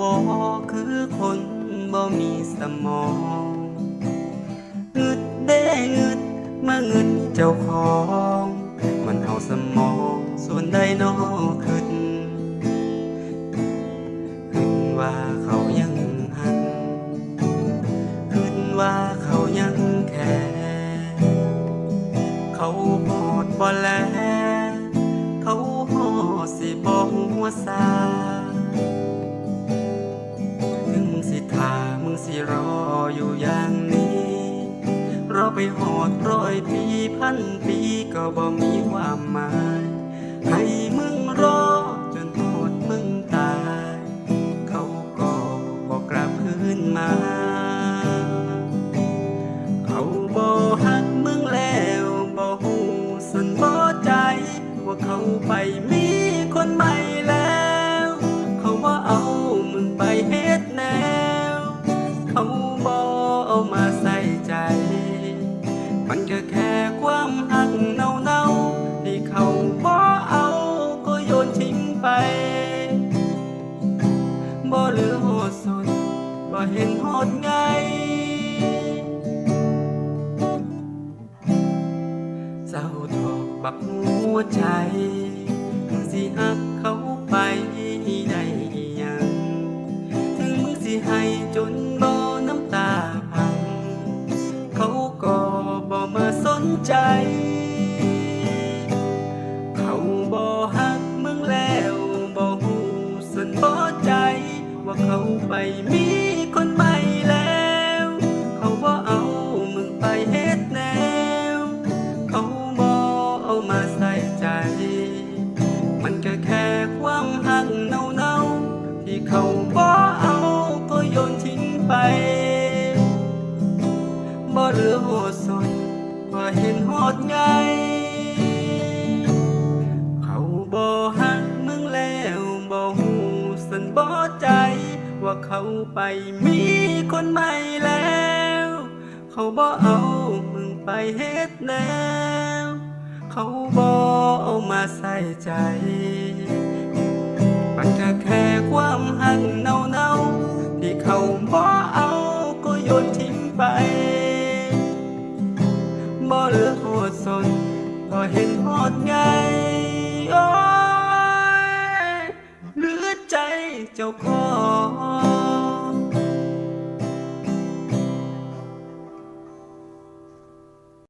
บ่คือคนบ่มีสมองงึดเด้งึดมาเงึดเจ้าของ มันเอาสมองส่วนใดนอขึ้นขึ้นว่าเขายังหันขึ้นว่าเขายังแค่เขาหอดบ่แลเขาหอดสิบ่หัวซา งสิรออยู่อย่างนี้รอไปหอดร้อยปีพันปีก็บ่มีความหมายให้มึงรอจนหอดมึงตาย เขาก็บอกกลับคืนมา เขาบ่หักมึงแล้วบ่หูสันบ่ใจ ว่าเขาไปมี มาใส่ใจ มันก็แค่ความหักเน่าๆที่เขาบ่เอาก็โยนทิ้งไป บ่เหลือโหดสนบ่เห็นโหดไง เจ้าทอกบักหัวใจมึงสิหักเขาไปได้ยัง ถึงมึงสิให้จ ใจ เขาบ่หักมึงแล้วบ่หูสนบ่ใจ ว่าเขาไปมีคนใหม่แล้ว เขาบ่เอามึงไปเฮ็ดแนว เขาบ่เอามาใส่ใจ มันก็แค่ความหักเน่าๆที่เขาบ่เอาก็โยนทิ้งไปบ่เหลือหดสนบ่เห็นโห ดไง เขาบ่หักมึงแล้วบ่หูสันบ่ใจ ว่าเขาไปมีคนใหม่แล้ว เขาบ่เอามึงไปเฮ็ดแนว เขาบ่เอามาใส่ใจมันก็แค่ความหักเน่าๆที่เขาบ่เอาก็โยนทิ้งไปบ่เหลือ สนก็เห็นโหดไงโอ้ยเหลือใจเจ้าของ